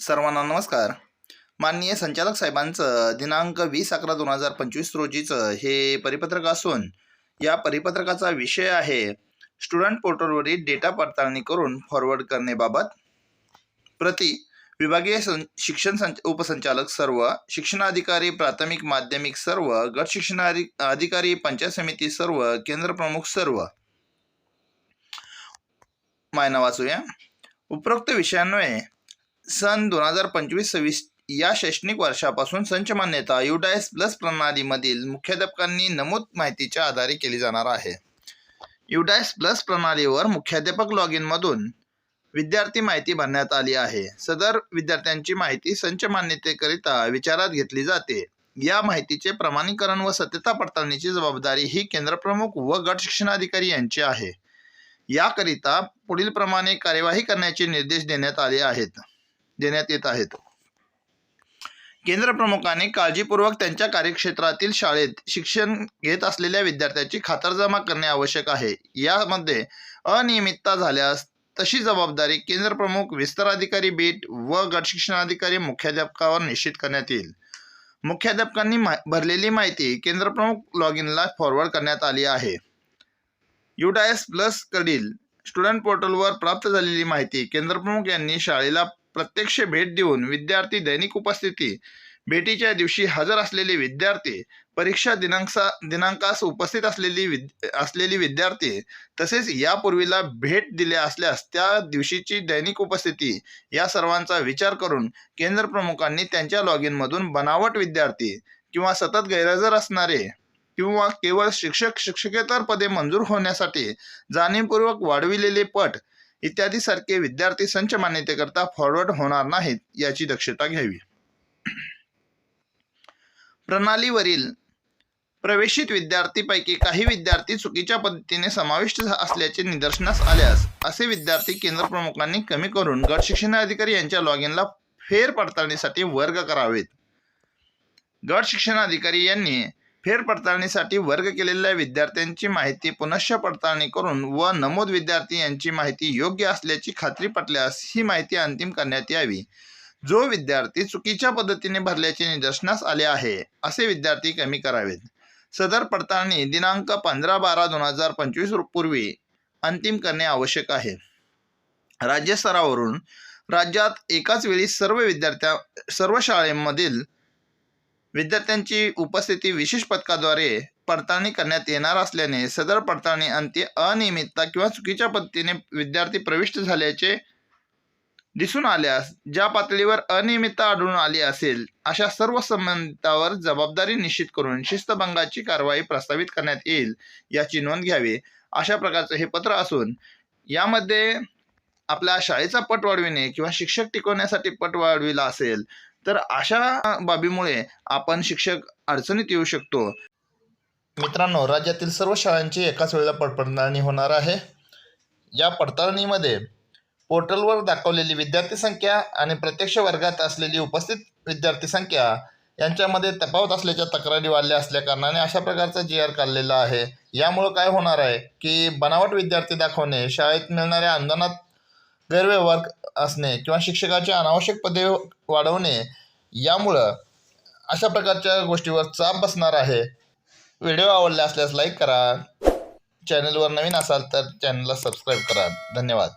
सर्वांना नमस्कार. माननीय संचालक साहेबांचं दिनांक वीस अकरा दोन हजार पंचवीस रोजीचं हे परिपत्रक असून या परिपत्रकाचा विषय आहे स्टुडंट पोर्टलवरील डेटा पडताळणी करून फॉरवर्ड करण्याबाबत. प्रति विभागीय सं शिक्षण संच उपसंचालक सर्व शिक्षणाधिकारी प्राथमिक माध्यमिक सर्व गट शिक्षणाधिकारी अधिकारी पंचायत समिती सर्व केंद्र प्रमुख सर्व. मायना वाचूया. उपरोक्त विषयान्वये सन दोन हजार पंचवीस सव्वीस या शैक्षणिक वर्षापासून संच मान्यता युडायस प्लस प्रणालीमधील मुख्याध्यापकांनी नमूद माहितीच्या आधारे केली जाणार आहे. युडायस प्लस प्रणालीवर मुख्याध्यापक लॉग इनमधून विद्यार्थी माहिती भरण्यात आली आहे. सदर विद्यार्थ्यांची माहिती संच मान्यतेकरिता विचारात घेतली जाते. या माहितीचे प्रमाणीकरण व सत्यता पडताळणीची जबाबदारी ही केंद्रप्रमुख व गट शिक्षणाधिकारी यांची आहे. याकरिता पुढील प्रमाणे कार्यवाही करण्याचे निर्देश देण्यात आले आहेत. देण्यात येत आहेत. केंद्रप्रमुखांनी काळजीपूर्वक त्यांच्या कार्यक्षेत्रातील शाळेत शिक्षण घेत असलेल्या विद्यार्थ्याची खातरजमा करणे आवश्यक आहे. यामध्ये अनियमितता झाल्यास तशी जबाबदारी केंद्रप्रमुख विस्ताराधिकारी बीट व गट शिक्षणाधिकारी मुख्याध्यापकावर निश्चित करण्यात येईल. मुख्याध्यापकांनी मा भरलेली माहिती केंद्रप्रमुख लॉग इनला फॉरवर्ड करण्यात आली आहे. युडायस प्लस कडील स्टुडंट पोर्टलवर प्राप्त झालेली माहिती केंद्रप्रमुख यांनी शाळेला प्रत्यक्ष भेट देऊन विद्यार्थी दैनिक उपस्थिती भेटीच्या दिवशी हजर असलेले विद्यार्थी परीक्षा दिनांकसा दिनांकास उपस्थित असलेली विद असलेली विद्यार्थी तसेच यापूर्वीला भेट दिल्या असल्यास त्या दिवशीची दैनिक उपस्थिती या सर्वांचा विचार करून केंद्र प्रमुखांनी त्यांच्या लॉग इनमधून बनावट विद्यार्थी किंवा सतत गैरहजर असणारे किंवा केवळ शिक्षक शिक्षकेतर पदे मंजूर होण्यासाठी जाणीवपूर्वक वाढविलेले पट इत्यादी सारखे विद्यार्थी संच मान्यतेकरता फॉरवर्ड होणार नाहीत याची दक्षता घ्यावी. प्रणालीवरील प्रवेशित विद्यार्थीपैकी काही विद्यार्थी चुकीच्या पद्धतीने समाविष्ट असल्याचे निदर्शनास आल्यास असे विद्यार्थी केंद्र प्रमुखांनी कमी करून गट शिक्षणाधिकारी यांच्या लॉग इनला फेर पडताळणीसाठी वर्ग करावेत. गट शिक्षणाधिकारी यांनी फेर पडताळणीसाठी वर्ग केलेल्या विद्यार्थ्यांची माहिती पुनश्च पडताळणी करून व नमूद विद्यार्थी यांची माहिती योग्य असल्याची खात्री पटल्यास ही माहिती अंतिम करण्यात यावी. जो विद्यार्थी चुकीच्या पद्धतीने भरल्याचे निदर्शनास आले आहे असे विद्यार्थी कमी करावेत. सदर पडताळणी दिनांक पंधरा बारा दोन हजार पंचवीस पूर्वी अंतिम करणे आवश्यक आहे. राज्यस्तरावरून राज्यात एकाच वेळी सर्व विद्यार्थ्या सर्व शाळेमधील विद्यार्थ्यांची उपस्थिती विशेष पथकाद्वारे पडताळणी करण्यात येणार असल्याने सदर पडताळणी अंती अनियमितता किंवा चुकीच्या पद्धतीने विद्यार्थी प्रविष्ट झाल्याचे दिसून आल्यास ज्या पातळीवर अनियमितता आढळून आली असेल अशा सर्व संबंधितावर जबाबदारी निश्चित करून शिस्तभंगाची कारवाई प्रस्तावित करण्यात येईल याची नोंद घ्यावी. अशा प्रकारचे हे पत्र असून यामध्ये आपल्या शाळेचा पट वाढविणे किंवा शिक्षक टिकवण्यासाठी पट वाढविला असेल तर अशा बाबीमुळे आपण शिक्षक अडचणीत येऊ शकतो. मित्रांनो राज्यातील सर्व शाळांची एकाच वेळेला पडताळणी होणार आहे. या पडताळणीमध्ये पोर्टलवर दाखवलेली विद्यार्थी संख्या आणि प्रत्यक्ष वर्गात असलेली उपस्थित विद्यार्थी संख्या यांच्यामध्ये तफावत असल्याच्या तक्रारी वाढल्या असल्याकारणाने अशा प्रकारचा जी आर काढलेला आहे. यामुळं काय होणार आहे की बनावट विद्यार्थी दाखवणे शाळेत मिळणाऱ्या अनुदानात गैरव्यवहार असणे किंवा शिक्षकाचे अनावश्यक पदे वाढवणे यामुळं अशा प्रकारच्या गोष्टीवर चाप बसणार आहे. व्हिडिओ आवडला असल्यास लाईक करा. चॅनलवर नवीन असाल तर चॅनलला सबस्क्राईब करा. धन्यवाद.